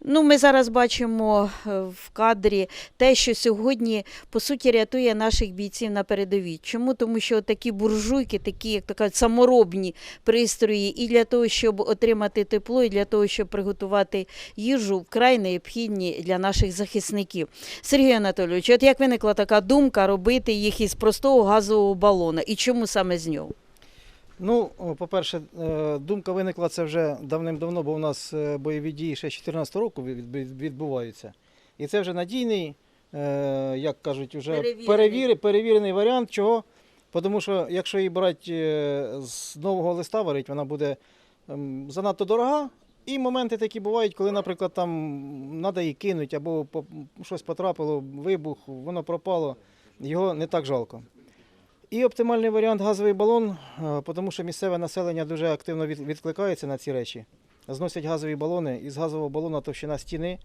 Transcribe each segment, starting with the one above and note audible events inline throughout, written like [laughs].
Ну, ми зараз бачимо е, в кадрі те, що сьогодні по суті рятує наших бійців на передовій. Чому? Тому що такі буржуйки, такі, як то кажуть, саморобні пристрої, і для того, щоб отримати тепло, і для того, щоб приготувати їжу, вкрай необхідні для наших захисників. Сергій Анатолійович, от як виникла така думка робити їх із простого газового балона, і чому саме з нього? Ну, по-перше, е, думка виникла це вже давним-давно, бо у нас е, бойові дії ще з 2014 року від- від- відбуваються. І це вже надійний, е, як кажуть, вже Перевірений. перевірений, варіант. Чого? Тому що якщо її брати з нового листа варить, вона буде ем, занадто дорога. І моменти такі бувають, коли, наприклад, там треба її кинути, або щось потрапило, вибух, воно пропало, його не так жалко. І оптимальний варіант газовий балон, е, тому що місцеве населення дуже активно відкликається на ці речі. Зносять газові балони, і з газового балона товщина стіни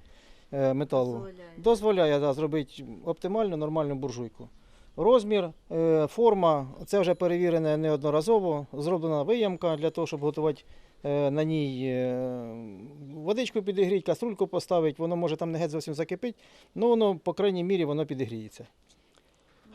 е, металу дозволяє да, зробити оптимальну нормальну буржуйку. Розмір, е, форма це вже перевірене неодноразово. Зроблена виямка для того, щоб готувати на ній водичку підігріти, каструльку поставити. Воно може там не геть зовсім закипить, але воно, по крайній мірі, воно підігріється.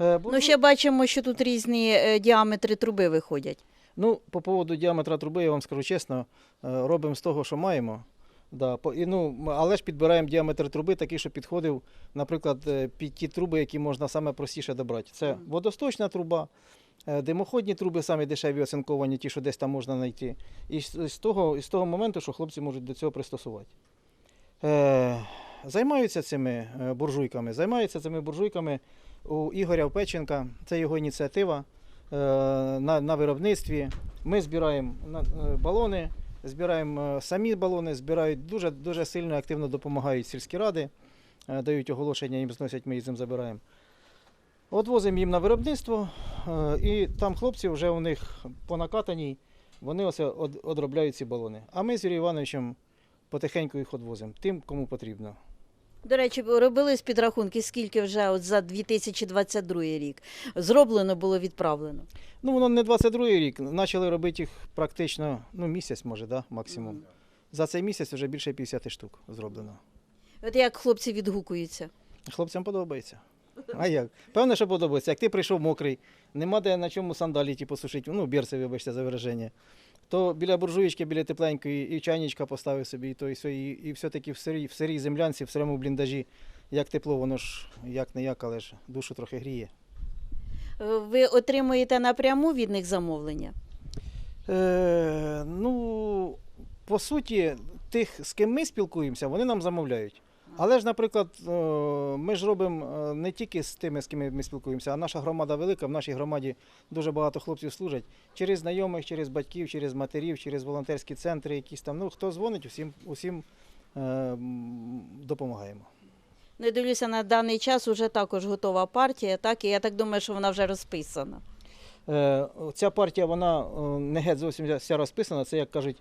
Е, Ну, ще бачимо, що тут різні е, діаметри труби виходять. Ну, по поводу діаметра труби, я вам скажу чесно, е, робимо з того, що маємо. Да, по, і, ну, але ж підбираємо діаметр труби такий, щоб підходив, наприклад, під ті труби, які можна саме простіше добрати. Це водосточна труба, димоходні труби, самі дешеві оцинковані, ті, що десь там можна знайти. І з, з, того, з того моменту, що хлопці можуть до цього пристосувати. Е, займаються цими е, буржуйками. Займаються цими буржуйками у Ігоря Печенка. Це його ініціатива е, на, на виробництві. Ми збираємо е, балони, збираємо самі балони, збирають дуже, дуже сильно активно допомагають сільські ради, дають оголошення, їм зносять, ми їздимо, забираємо. От возимо їм на виробництво, і там хлопці вже у них по накатаній, вони ось одробляють ці балони. А ми з Юрієм Івановичем потихеньку їх відвозимо, тим, кому потрібно. До речі, робили з підрахунки, скільки вже от за 2022 рік зроблено було відправлено. Ну, воно не 22-й рік, почали робити їх практично ну, місяць, може, да, максимум. За цей місяць вже більше 50 штук зроблено. От як хлопці відгукуються. Хлопцям подобається. А як? Певно, що подобається. Як ти прийшов мокрий, нема де на чому сандалі ті посушити, ну, берці, вибачте, за вираження. То біля буржуєчки, біля тепленької, і чайничка поставив собі, і то, і, все, і, і все-таки в сирій, в сирій землянці, в сирому бліндажі, як тепло, воно ж як не як, але ж душу трохи гріє. Е, Ви отримуєте напряму від них замовлення? Е, ну, по суті, тих, з ким ми спілкуємося, вони нам замовляють. Але ж, наприклад, е, ми ж робимо е, не тільки з тими, з ким ми спілкуємося, а наша громада велика. В нашій громаді дуже багато хлопців служать через знайомих, через батьків, через матерів, через волонтерські центри, якісь там. Ну, хто дзвонить, усім, усім е, допомагаємо. Не дивлюся, на даний час вже також готова партія, так? І я так думаю, що вона вже розписана. Ця партія, вона не геть зовсім вся розписана. Це, як кажуть,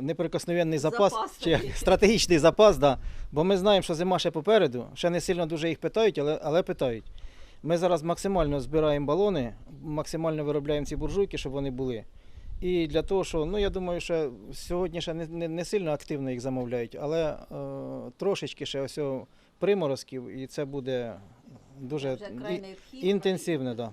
неприкосновенний запас, Запас чи [laughs] стратегічний запас. Да. Бо ми знаємо, що зима ще попереду. Ще не сильно дуже їх питають, але, але питають. Ми зараз максимально збираємо балони, максимально виробляємо ці буржуйки, щоб вони були. І для того, що ну я думаю, що сьогодні ще не, не, не сильно активно їх замовляють, але е, трошечки ще ось приморозків, і це буде дуже і- інтенсивно. Да.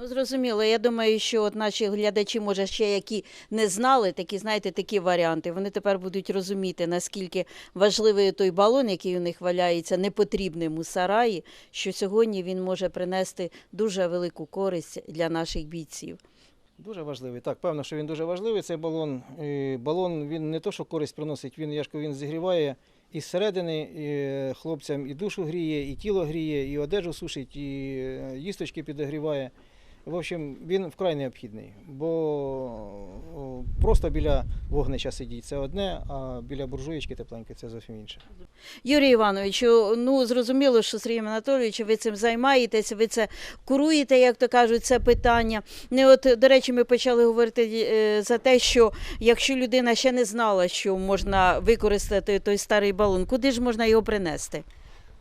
Ну, зрозуміло. Я думаю, що от наші глядачі, може, ще які не знали, такі, знаєте, такі варіанти. Вони тепер будуть розуміти, наскільки важливий той балон, який у них валяється непотрібним у сараї, що сьогодні він може принести дуже велику користь для наших бійців. Дуже важливий. Так, певно, що він дуже важливий. Цей балон. Балон він не то, що користь приносить, він, я ж він зігріває і зсередини і хлопцям і душу гріє, і тіло гріє, і одежу сушить, і е, їсточки підогріває. В общем, він вкрай необхідний, бо просто біля вогнища сидіть це одне, а біля буржуєчки тепленької це зовсім інше. Юрій Іванович, ну зрозуміло, що Сергій Анатолійович, ви цим займаєтеся, ви це куруєте, як то кажуть, це питання. Не от, до речі, ми почали говорити е, за те, що якщо людина ще не знала, що можна використати той старий балон, куди ж можна його принести?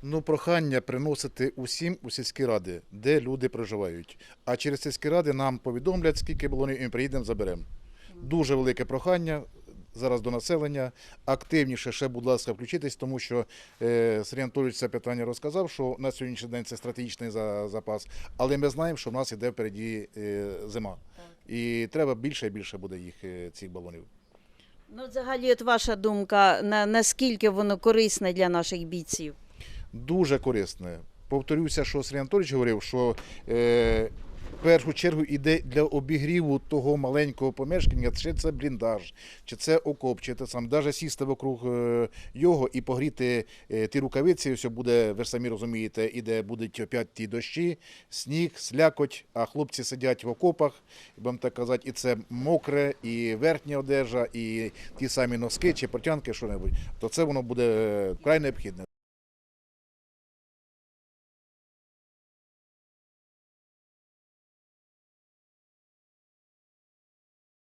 Ну, прохання приносити усім у сільські ради, де люди проживають. А через сільські ради нам повідомлять, скільки балонів, і ми приїдемо, заберемо. Дуже велике прохання зараз до населення. Активніше ще, будь ласка, включитись, тому що е, Сергій Анатолійович це питання розказав, що на сьогоднішній день це стратегічний за- запас, але ми знаємо, що в нас іде впереді е, зима. І треба більше і більше буде їх е, цих балонів. Ну, взагалі, от ваша думка, на, наскільки воно корисне для наших бійців? Дуже корисне. Повторюся, що Сергій Анатолійович говорив, що е, в першу чергу йде для обігріву того маленького помешкання, чи це бліндаж, чи це окоп, чи це сам, навіть сісти вокруг е, його і погріти е, ті рукавиці, все буде, ви ж самі розумієте, іде будуть опять ті дощі, сніг, слякоть, а хлопці сидять в окопах, будемо так казати, і це мокре, і верхня одежа, і ті самі носки чи портянки, що-небудь, то це воно буде е, вкрай необхідне.